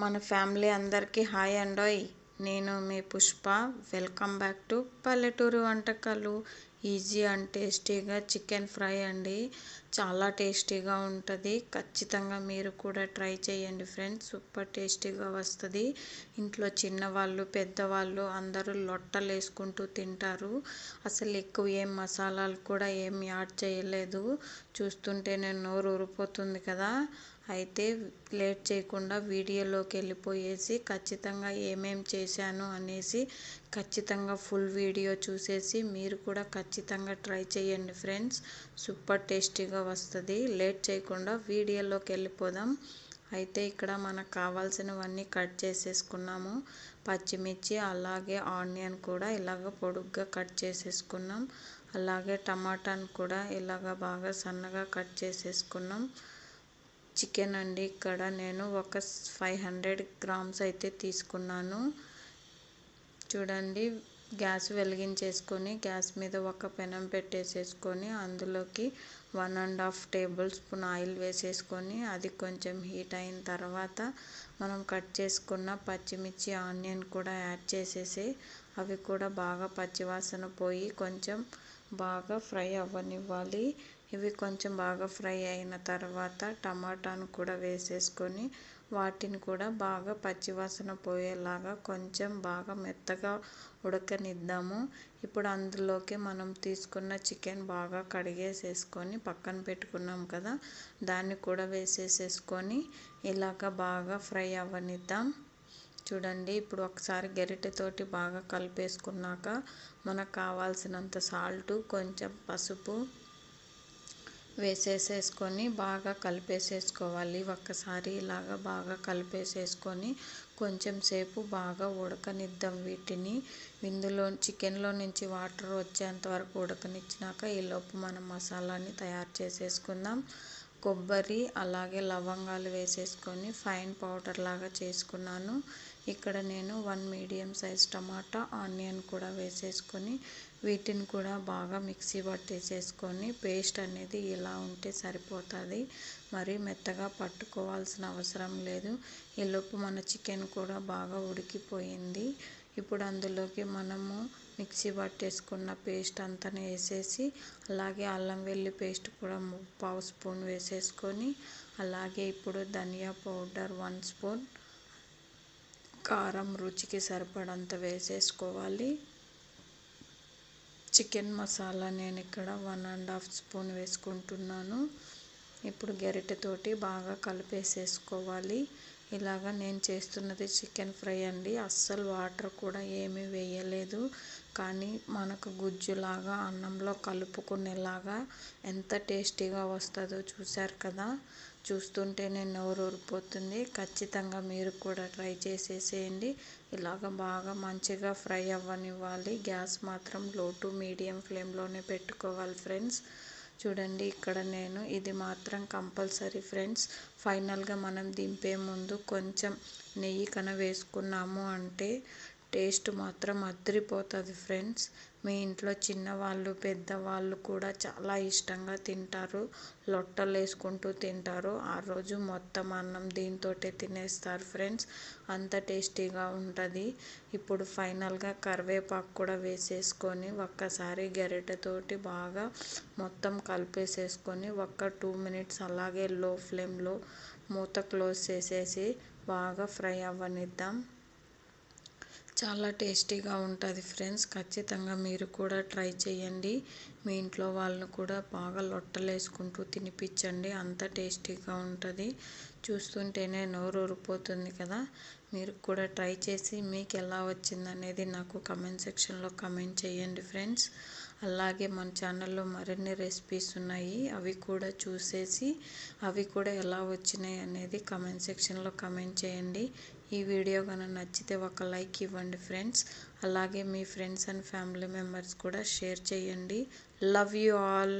మన ఫ్యామిలీ అందరికీ హాయ్ అండోయ్ నేను మీ పుష్ప. వెల్కమ్ బ్యాక్ టు పల్లెటూరు వంటకాలు. ఈజీ అండ్ టేస్టీగా చికెన్ ఫ్రై అండి. చాలా టేస్టీగా ఉంటుంది. ఖచ్చితంగా మీరు కూడా ట్రై చేయండి ఫ్రెండ్స్. సూపర్ టేస్టీగా వస్తుంది. ఇంట్లో చిన్నవాళ్ళు పెద్దవాళ్ళు అందరూ లొట్టలు వేసుకుంటూ తింటారు. అసలు ఎక్కువ ఏం మసాలాలు కూడా ఏం యాడ్ చేయలేదు. చూస్తుంటే నేను నోరు ఊరిపోతుంది కదా. అయితే లేట్ చేయకుండా వీడియోలోకి వెళ్ళిపోయేసి ఖచ్చితంగా ఏమేం చేశాను అనేసి ఖచ్చితంగా ఫుల్ వీడియో చూసేసి మీరు కూడా ఖచ్చితంగా ట్రై చేయండి ఫ్రెండ్స్. సూపర్ టేస్టీగా వస్తుంది. లేట్ చేయకుండా వీడియోలోకి వెళ్ళిపోదాం అయితే ఇక్కడ మనకు కావాల్సినవన్నీ కట్ చేసేసుకున్నాము. పచ్చిమిర్చి అలాగే ఆనియన్ కూడా ఇలాగ పొడుగ్గా కట్ చేసేసుకున్నాం. అలాగే టమాటాను కూడా ఇలాగ బాగా సన్నగా కట్ చేసేసుకున్నాం. చికెన్ అండి. ఇక్కడ నేను ఒక ఫైవ్ హండ్రెడ్ గ్రామ్స్ అయితే తీసుకున్నాను. చూడండి గ్యాస్ వెలిగించేసుకొని గ్యాస్ మీద ఒక పెనం పెట్టేసేసుకొని అందులోకి one and half tablespoon oil వేసేసుకొని అది కొంచెం హీట్ అయిన తర్వాత మనం కట్ చేసుకున్న పచ్చిమిర్చి ఆనియన్ కూడా యాడ్ చేసేసి అవి కూడా బాగా పచ్చివాసన పోయి కొంచెం బాగా ఫ్రై అవ్వనివ్వాలి. ఇవి కొంచెం బాగా ఫ్రై అయిన తర్వాత టమాటాను కూడా వేసేసుకొని వాటిని కూడా బాగా పచ్చివాసన పోయేలాగా కొంచెం బాగా మెత్తగా ఉడకనిద్దాము. ఇప్పుడు అందులోకి మనం తీసుకున్న చికెన్ బాగా కడిగేసేసుకొని పక్కన పెట్టుకున్నాం కదా దాన్ని కూడా వేసేసేసుకొని ఇలాగ బాగా ఫ్రై అవ్వనిద్దాం. చూడండి ఇప్పుడు ఒకసారి గరిటెతోటి బాగా కలిపేసుకున్నాక మనకు కావాల్సినంత సాల్టు కొంచెం పసుపు వేసేసేసుకొని బాగా కలిపేసేసుకోవాలి. ఒక్కసారి ఇలాగ బాగా కలిపేసేసుకొని కొంచెం సేపు బాగా ఉడకనిద్దాం వీటిని. ఇందులో చికెన్లో నుంచి వాటర్ వచ్చేంత వరకు ఉడకనిచ్చినాక ఈలోపు మనం మసాలాని తయారు చేసేసుకుందాం. కొబ్బరి అలాగే లవంగాలు వేసేసుకొని ఫైన్ పౌడర్ లాగా చేసుకున్నాను. ఇక్కడ నేను వన్ మీడియం సైజ్ టమాటా ఆనియన్ కూడా వేసేసుకొని వీటిని కూడా బాగా మిక్సీ పట్టేసేసుకొని పేస్ట్ అనేది ఇలా ఉంటే సరిపోతుంది. మరి మెత్తగా పట్టుకోవాల్సిన అవసరం లేదు. ఈలోపు మన చికెన్ కూడా బాగా ఉడికిపోయింది. ఇప్పుడు అందులోకి మనము మిక్సీ పట్టేసుకున్న పేస్ట్ అంతా వేసేసి అలాగే అల్లం వెల్లి పేస్ట్ కూడా పావు స్పూన్ వేసేసుకొని అలాగే ఇప్పుడు ధనియా పౌడర్ వన్ స్పూన్ కారం రుచికి సరిపడంత వేసేసుకోవాలి. చికెన్ మసాలా నేను ఇక్కడ వన్ అండ్ హాఫ్ స్పూన్ వేసుకుంటున్నాను. ఇప్పుడు గరిటెతోటి బాగా కలిపేసేసుకోవాలి. ఇలాగ నేను చేస్తున్నది చికెన్ ఫ్రై అండి. అస్సలు వాటర్ కూడా ఏమీ వేయలేదు. కానీ మనకు గుజ్జులాగా అన్నంలో కలుపుకునేలాగా ఎంత టేస్టీగా వస్తుందో చూశారు కదా. చూస్తుంటేనే నోరు ఊరిపోతుంది. ఖచ్చితంగా మీరు కూడా ట్రై చేసేసేయండి. ఇలాగ బాగా మంచిగా ఫ్రై అవ్వనివ్వాలి. గ్యాస్ మాత్రం లో టు మీడియం ఫ్లేమ్లోనే పెట్టుకోవాలి ఫ్రెండ్స్. చూడండి ఇక్కడ నేను ఇది మాత్రం కంపల్సరీ ఫ్రెండ్స్. ఫైనల్గా మనం దింపే ముందు కొంచెం నెయ్యి కన వేసుకున్నాము అంటే టేస్ట్ మాత్రం అదిరిపోతుంది ఫ్రెండ్స్. మీ ఇంట్లో చిన్నవాళ్ళు పెద్దవాళ్ళు కూడా చాలా ఇష్టంగా తింటారు. లొట్టలు వేసుకుంటూ తింటారు. ఆ రోజు మొత్తం అన్నం దీంతో తినేస్తారు ఫ్రెండ్స్. అంత టేస్టీగా ఉంటుంది. ఇప్పుడు ఫైనల్గా కరివేపాకు కూడా వేసేసుకొని ఒక్కసారి గరిటెతోటి బాగా మొత్తం కలిపేసేసుకొని ఒక్క టూ మినిట్స్ అలాగే లో ఫ్లేమ్లో మూత క్లోజ్ చేసేసి బాగా ఫ్రై అవ్వనిద్దాం. చాలా టేస్టీగా ఉంటుంది ఫ్రెండ్స్. ఖచ్చితంగా మీరు కూడా ట్రై చేయండి. మీ ఇంట్లో వాళ్ళను కూడా బాగా లొట్టలేసుకుంటూ తినిపించండి. అంత టేస్టీగా ఉంటుంది. చూస్తుంటేనే నోరు ఊరిపోతుంది కదా. మీరు కూడా ట్రై చేసి మీకు ఎలా వచ్చిందనేది నాకు కమెంట్ సెక్షన్లో కమెంట్ చేయండి ఫ్రెండ్స్. అలాగే మన ఛానల్లో మరిన్ని రెసిపీస్ ఉన్నాయి. అవి కూడా చూసేసి అవి కూడా ఎలా వచ్చినాయి అనేది కమెంట్ సెక్షన్లో కమెంట్ చేయండి. ఈ వీడియో కనుక నచ్చితే ఒక లైక్ ఇవ్వండి ఫ్రెండ్స్. అలాగే మీ ఫ్రెండ్స్ అండ్ ఫ్యామిలీ మెంబర్స్ కూడా షేర్ చేయండి. Love you all